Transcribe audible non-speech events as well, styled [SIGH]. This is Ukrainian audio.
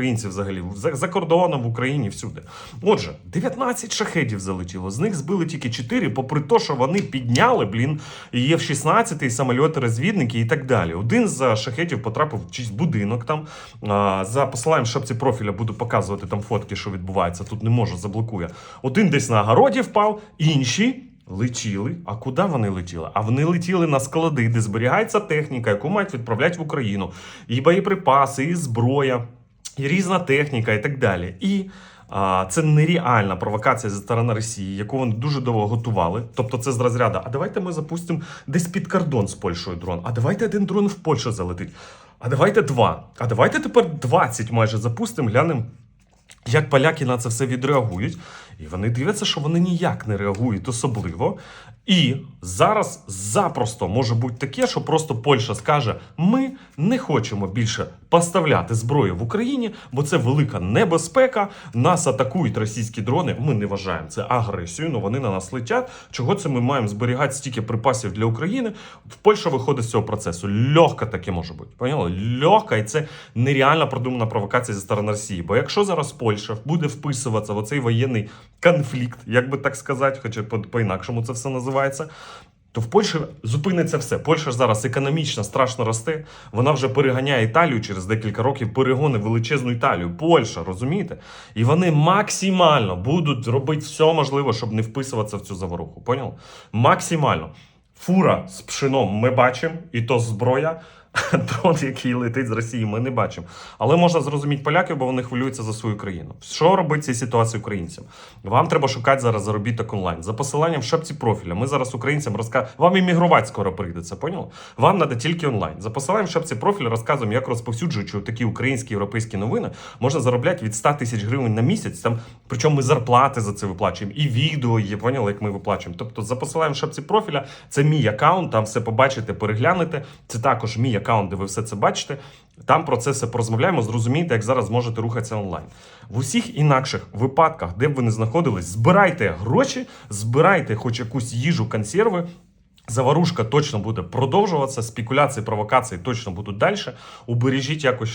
українців взагалі за, за кордоном в Україні всюди. Отже, 19 шахедів залетіло. З них збили тільки 4, попри те, що вони підняли, блін, є в 16 і самольоти розвідники і так далі. Один з шахедів потрапив в чийсь будинок там. А, за посиланням шапці профіля буду показувати там фотки, що відбувається. Тут не можу, заблокує. Один десь на огороді впав, інші. Летіли. А куди вони летіли? А вони летіли на склади, де зберігається техніка, яку мають відправляти в Україну. І боєприпаси, і зброя, різна техніка, і так далі. І а, це нереальна провокація зі сторони Росії, яку вони дуже довго готували. Тобто, це з розряду. А давайте ми запустимо десь під кордон з Польщею дрон. А давайте один дрон в Польщу залетить. А давайте два. А давайте тепер 20 майже запустимо, глянемо. Як поляки на це все відреагують, і вони дивляться, що вони ніяк не реагують особливо. І зараз запросто може бути таке, що просто Польща скаже: ми не хочемо більше поставляти зброю в Україні, бо це велика небезпека. Нас атакують російські дрони. Ми не вважаємо це агресією, але вони на нас летять. Чого це ми маємо зберігати стільки припасів для України? В Польща виходить з цього процесу. Легко таке може бути. Поняли? Легко, і це нереально продумана провокація зі сторони Росії. Бо якщо зараз Польща буде вписуватися в оцей воєнний конфлікт, як би так сказати, хоча по- по-інакшому це все називається. То в Польщі зупиниться все. Польща зараз економічно страшно росте. Вона вже переганяє Італію через декілька років, перегони величезну Італію. Польща, розумієте? І вони максимально будуть робити все можливе, щоб не вписуватися в цю заворуху. Поняв? Максимально. Фура з пшеном ми бачимо, і то зброя. [LAUGHS] Дрон, який летить з Росії, ми не бачимо. Але можна зрозуміти поляків, бо вони хвилюються за свою країну. Що робить цій ситуації українцям? Вам треба шукати зараз заробіток онлайн. За посиланням в шапці профіля. Ми зараз українцям розказуємо. Вам іммігрувати скоро прийдеться, поняли? Вам треба тільки онлайн. За посиланням в шапці профіля розказуємо, як розповсюджуючи такі українські європейські новини, можна заробляти від 100 тисяч гривень на місяць. Там причому ми зарплати за це виплачуємо, і відео є, поняли, як ми виплачуємо. Тобто, за посиланням в шапці профіля, це мій аккаунт, там все побачите, переглянете. Це також мій аккаунт, де ви все це бачите. Там про це все порозмовляємо, зрозумієте, як зараз можете рухатися онлайн. В усіх інакших випадках, де б ви не знаходились, збирайте гроші, збирайте хоч якусь їжу, консерви. Заварушка точно буде продовжуватися, спекуляції, провокації точно будуть далі. Убережіть якось